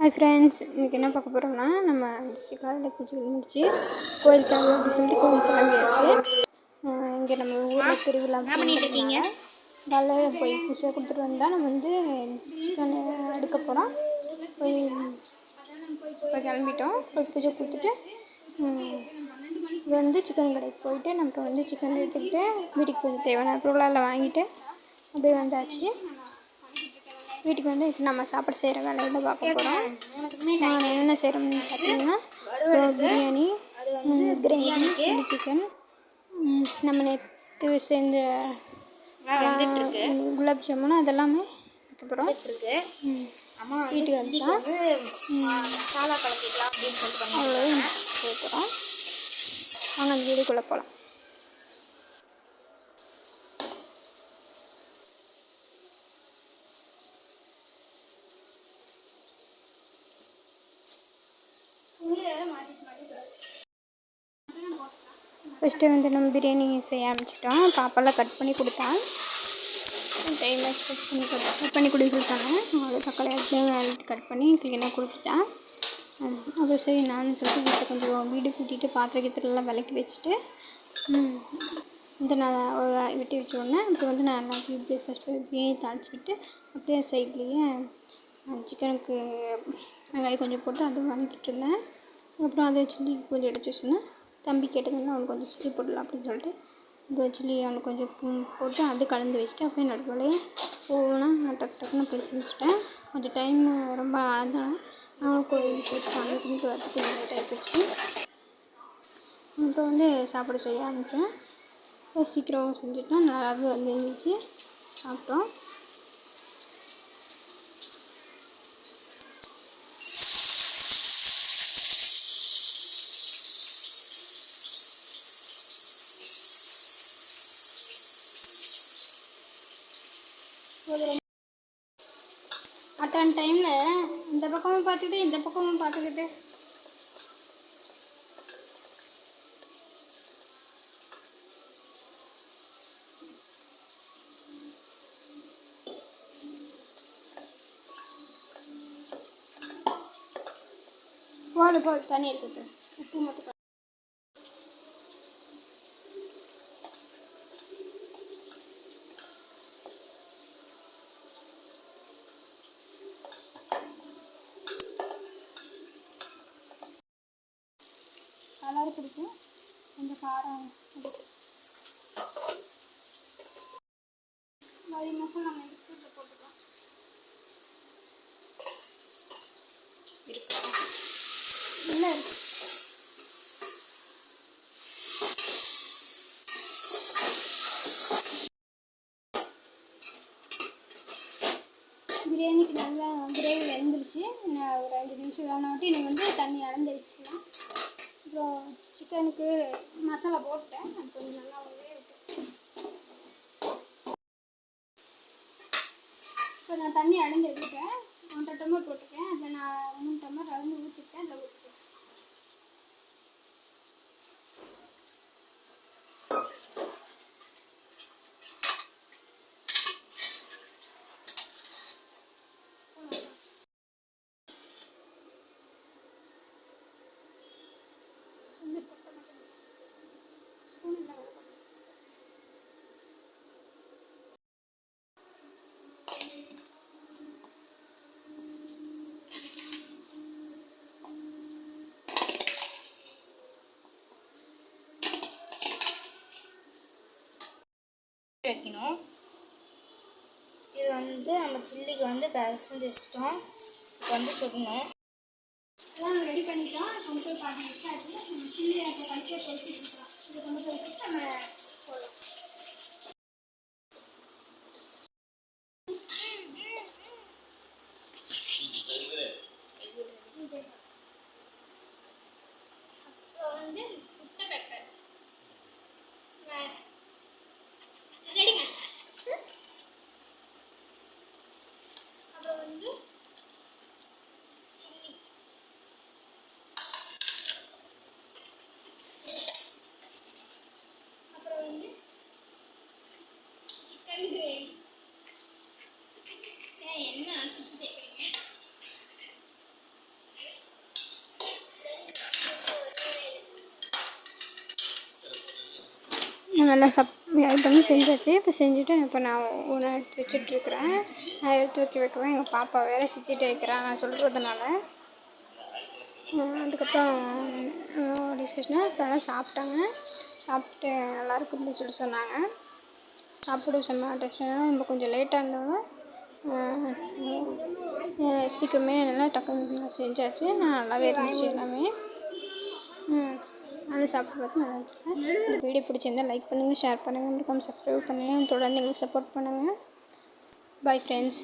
Hi friends இன்றைக்கி என்ன பார்க்க போகிறோம்னா நம்ம காலையில் பூஜை முடிச்சு கோயில் கிளம்பி அப்படின்னு சொல்லிட்டு கோயில் கிளம்பியாச்சு. இங்கே நம்ம ஊரில் திருவிழா பண்ணிட்டுருக்கீங்க காலைல போய் பூஜை கொடுத்துட்டு வந்தால் நம்ம வந்து சிக்கன் எடுக்க போகிறோம் போய் இப்போ கிளம்பிட்டோம். போய் பூஜை கொடுத்துட்டு வந்து சிக்கன் கடைக்கு போயிட்டு நமக்கு வந்து சிக்கன் எடுத்துக்கிட்டு வீட்டுக்கு தேவையான பொருளெல்லாம் வாங்கிட்டு அப்படியே வந்தாச்சு. வீட்டுக்கு வந்து இப்போ நம்ம சாப்பாடு செய்கிற வேலையில் பார்க்க போகிறோம் நான் என்னென்ன செய்கிறோம்னு பார்த்தீங்கன்னா பிரியாணி கிரேவி சிக்கன். நம்ம நேற்று செஞ்ச குலாப் ஜாமுன் அதெல்லாமே அதுக்கப்புறம் வீட்டுக்கு வந்துட்டோம் அவ்வளோ போகிறோம் வாங்க அந்த வீடுக்குள்ளே போகலாம் ஃபஸ்ட்டு வந்து நம்ம பிரியாணி செய்ய ஆரம்பிச்சிட்டோம். பாப்பாலாம் கட் பண்ணி கொடுத்தேன் டைம் கட் பண்ணி கட் பண்ணி கொடுத்துருக்காங்க சொல்லிட்டாங்க. அவ்வளோ தக்காளி கட் பண்ணி க்ளீனாக கொடுத்துட்டேன் அப்புறம் சரி நான் சொல்லிட்டு வீட்டில் கொஞ்சம் வீடு கூட்டிகிட்டு பாத்திர கீத்திரலாம் விளக்கி வச்சுட்டு இந்த நான் வெட்டி வச்ச உடனே அப்புறம் வந்து நான் எல்லாத்தையும் இப்படியே ஃபஸ்ட்டு பிரியாணி தாளிச்சு விட்டு அப்படியே சைட்லேயே சிக்கனுக்கு வெங்காயம் கொஞ்சம் போட்டு அதை வதக்கிட்டு இருந்தேன். அப்புறம் அதை சில்லி கொஞ்சம் எடுத்து வச்சுருந்தேன். தம்பி கேட்டதுன்னா அவனுக்கு கொஞ்சம் சில்லி போடலாம் அப்படின்னு சொல்லிட்டு அப்புறம் சில்லி அவனுக்கு கொஞ்சம் போட்டு அது கலந்து வச்சுட்டு அப்படியே நடுவில் போனால் நான் டக்கு டக்குன்னு போய் செஞ்சுட்டேன் கொஞ்சம் டைம் ரொம்ப அதான் அவனுக்கு கோயில் போட்டு சாமி கும்பிட்டு வரதுக்கு லேட் ஆகிப்போச்சு அப்புறம் வந்து சாப்பாடு செய்ய ஆரம்பித்தேன் சீக்கிரம் செஞ்சுட்டோம் நல்லாவே வந்து இருந்துச்சு. சாப்பிட்டோம் அட்டன் டைமில் இந்த பக்கமும் பார்த்துக்கிட்டு இந்த பக்கமும் பார்த்துக்கிட்டு. போதும் போதும் தண்ணி எடுத்துட்டு. உப்பு மட்டும் கலர் பிடிக்கும். கொஞ்சம் காரம் மதி மாதம் நம்ம எடுத்து போட்டுக்கலாம். இல்லை பிரியாணிக்கு நல்லா கிரேவி வெந்துருச்சு ஒரு அஞ்சு நிமிஷம் வேணாட்டி நீங்கள் வந்து தண்ணி அடைஞ்சு சிக்கனுக்கு மசாலா போட்டேன். அது கொஞ்சம் நல்லா ஒரே இப்போ நான் தண்ணி அடைஞ்சு வைக்கணும் இது வந்து நம்ம சில்லிக்கு வந்து பிசைஞ்சு வச்சிட்டோம் இப்போ வந்து சுடணும். எல்லாம் ரெடி பண்ணிட்டோம். கொண்டு போய் வச்சாச்சு நம்ம சில்லி அப்போ கழிச்சு பொறிச்சு கொடுக்கலாம் இதை கொண்டு போய் வச்சுட்டு நம்ம போடலாம் அப்புறம் வந்து முட்டை பெப்பர் ரெடிங்க அப்புறம் வந்து சில்லி அப்புறம் வந்து சிக்கன் கிரேவி ஏன் என்ன சிரிச்சு கேட்குறீங்க நல்லா சப் ஐட்டமே செஞ்சாச்சு. இப்போ செஞ்சுட்டு இப்போ நான் ஒன்று எடுத்து வச்சுட்ருக்குறேன் நான் எடுத்து வைக்க வைக்கவும் எங்கள் பாப்பா வேறு சிச்சிட்டு வைக்கிறேன் நான் சொல்கிறதுனால அதுக்கப்புறம் டிஸ்கஷனாக சாப்பிட்டாங்க. சாப்பிட்டு நல்லா அப்படின்னு சொல்லி சொன்னாங்க. சாப்பிட செம்ம டெஸ்டாக நம்ம கொஞ்சம் லேட்டாக இருந்தாலும் சீக்கிரமே நல்லா டக்குன்னு செஞ்சாச்சு. நான் நல்லாவே இருந்துச்சு எல்லாமே. ம் நல்லா சாப்பிட்டு பார்த்து நல்லா இருந்துச்சு இந்த வீடியோ பிடிச்சிருந்தா லைக் பண்ணுங்கள் ஷேர் பண்ணுங்கள் மறக்காமல் சப்ஸ்கிரைப் பண்ணுங்கள் தொடர்ந்து எங்களுக்கு சப்போர்ட் பண்ணுங்கள் பை ஃப்ரெண்ட்ஸ்